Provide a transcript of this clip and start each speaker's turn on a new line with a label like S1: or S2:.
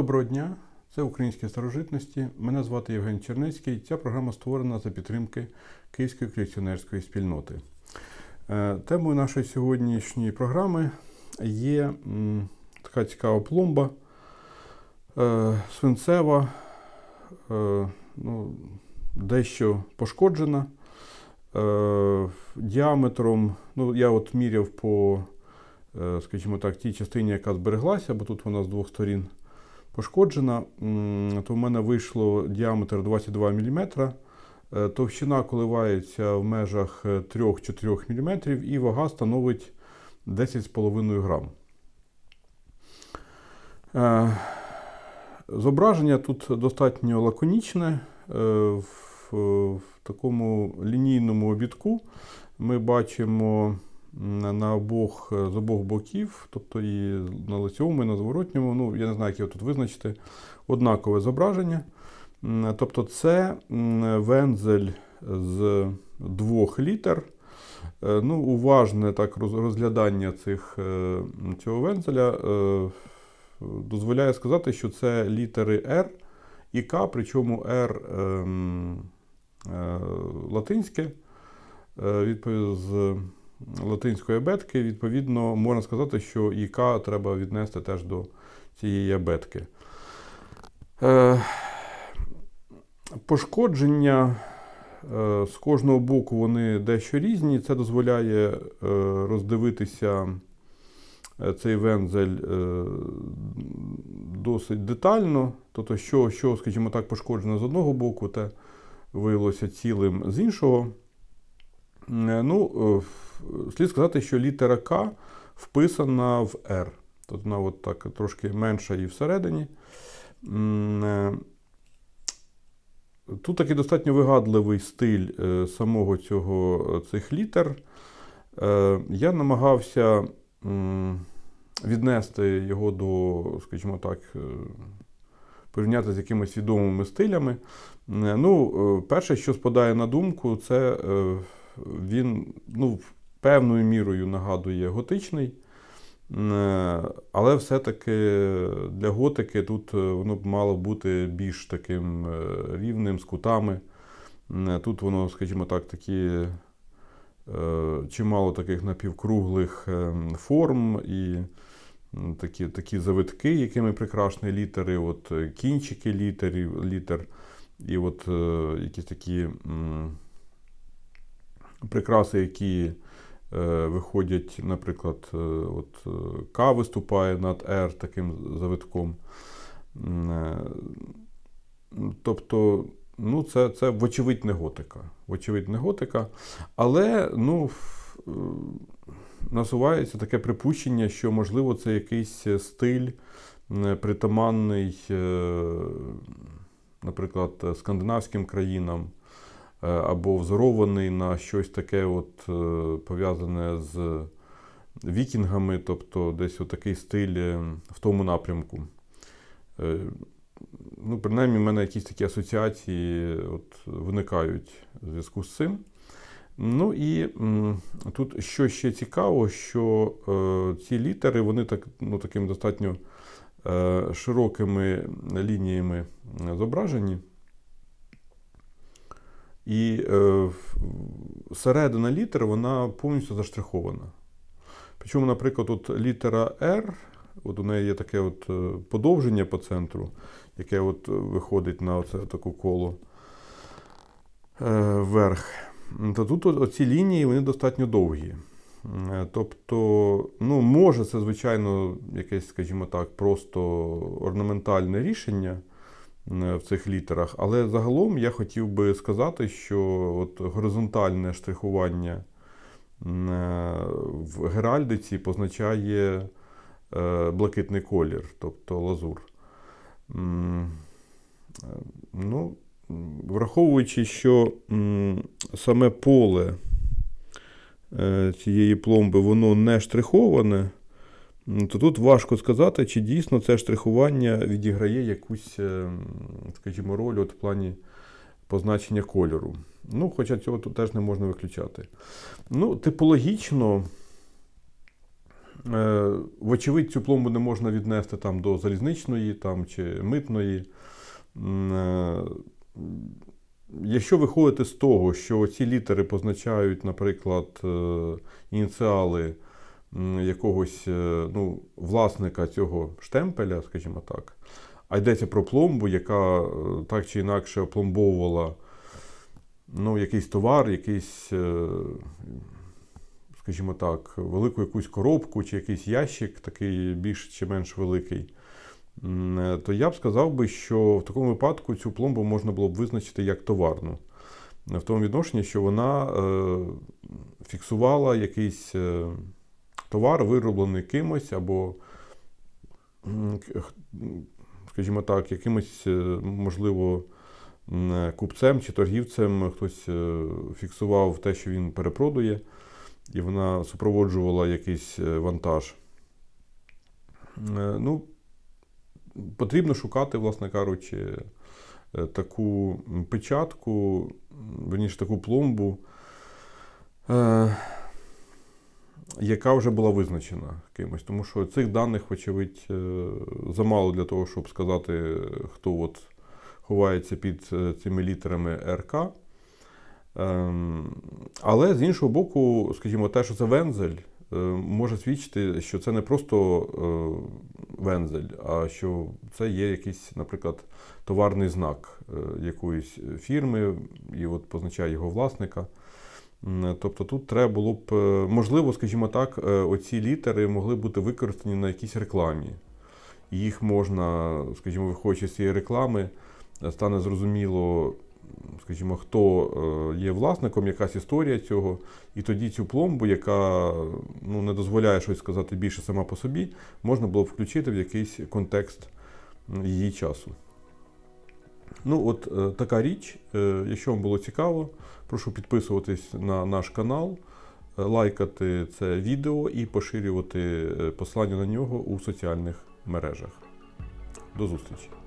S1: Доброго дня, це українські старожитності. Мене звати Євген Чернецький. Ця програма створена за підтримки Київської колекціонерської спільноти. Е, Темою нашої сьогоднішньої програми є така цікава пломба е, свинцева, е, ну, дещо пошкоджена. Діаметром, ну, я от міряв по, скажімо так, тій частині, яка збереглася, бо тут вона з двох сторін пошкоджена, то в мене вийшло діаметр 22 мм. Товщина коливається в межах е, 3-4 мм і вага становить 10,5 грам. Е, Зображення тут достатньо лаконічне. Е, В, такому лінійному обідку ми бачимо на обох, з обох боків, тобто і на лицьовому, і на зворотньому, ну я не знаю, як його тут визначити, однакове зображення. Тобто це вензель з двох літер. Е, Ну, уважне так розглядання цих, е, цього вензеля е, дозволяє сказати, що це літери R і К, причому R е, латинське, е, відповідно з латинської абетки, відповідно, можна сказати, що і К треба віднести теж до цієї абетки. Е, Пошкодження е, з кожного боку вони дещо різні. Це дозволяє е, роздивитися цей вензель досить детально. Тобто, що, що, скажімо так, пошкоджено з одного боку, те виявилося цілим з іншого. Е, Ну, е, слід сказати, що літера К вписана в R. Тобто вона от так трошки менша і всередині. Е, Тут такий достатньо вигадливий стиль самого цього цих літер. Я намагався віднести його до, скажімо так, порівняти з якимись відомими стилями. Ну, перше, що спадає на думку, це він ну, певною мірою нагадує готичний. Е, Але все-таки для готики тут е, воно б мало бути більш таким е, рівним, з кутами. Тут воно, скажімо так, такі чимало таких напівкруглих форм і такі, такі завитки, якими прикрашені літери, от кінчики літерів, літер, і от якісь такі прикраси, які е, виходять, наприклад, е, от е, К виступає над R таким завитком. Тобто, ну, це, це вочевидь не готика. Вочевидь не готика. Але ну, насувається таке припущення, що, можливо, це якийсь стиль притаманний, наприклад, скандинавським країнам, або взорований на щось таке, от, е, пов'язане з вікінгами, тобто десь такий стиль е, в тому напрямку. Е, Ну, принаймні, в мене якісь такі асоціації от, виникають в зв'язку з цим. Ну і тут що ще цікаво, що е, ці літери вони так, ну, такими достатньо е, широкими лініями е, зображені. І е, середина літер вона повністю заштрихована. Причому, наприклад, от літера R, от у неї є таке от е, подовження по центру, яке от е, виходить на оце таку коло е, вверх. То тут оці лінії вони достатньо довгі. Е, Тобто, ну, може, це, звичайно, якесь, скажімо так, просто орнаментальне рішення в цих літерах, але загалом я хотів би сказати, що от горизонтальне штрихування е, в геральдиці позначає е, блакитний колір, тобто лазур. Е, Ну, враховуючи, що саме поле е, цієї пломби воно не штриховане, то тут важко сказати, чи дійсно це штрихування відіграє якусь, е, скажімо, роль от в плані позначення кольору. Ну, хоча цього тут теж не можна виключати. Ну, типологічно, Е, Вочевидь, цю пломбу не можна віднести там до залізничної там, чи митної. Е, Якщо виходити з того, що ці літери позначають, наприклад, ініціали якогось е, ну, власника цього штемпеля, скажімо так, а йдеться про пломбу, яка е, так чи інакше опломбовувала ну, якийсь товар, якийсь, е, скажімо так, велику якусь коробку чи якийсь ящик, такий більш чи менш великий, то я б сказав би, що в такому випадку цю пломбу можна було б визначити як товарну. В тому відношенні, що вона фіксувала якийсь товар, вироблений кимось, або, скажімо так, якимось, е, можливо, е, купцем чи торгівцем хтось е, фіксував те, що він перепродує, і вона супроводжувала якийсь вантаж. Ну, потрібно шукати, власне кажучи, таку печатку, верніше таку пломбу, яка вже була визначена кимось. Тому що цих даних, вочевидь, е, замало для того, щоб сказати, хто от ховається під е, цими літерами РК. Ем, Але з іншого боку, скажімо, те, що це вензель, е, може свідчити, що це не просто вензель, а що це є якийсь, наприклад, товарний знак якоїсь фірми, і от позначає його власника. Тобто тут треба було б, е, можливо, скажімо так, е, оці літери могли бути використані на якійсь рекламі. Їх можна, скажімо, виходячи з цієї реклами, стане зрозуміло, скажімо, хто е, є власником, якась історія цього. І тоді цю пломбу, яка ну, не дозволяє щось сказати більше сама по собі, можна було б включити в якийсь контекст її часу. Ну, от е, така річ. Е, якщо вам було цікаво, прошу підписуватись на наш канал, е, лайкати це відео і поширювати посилання на нього у соціальних мережах. До зустрічі!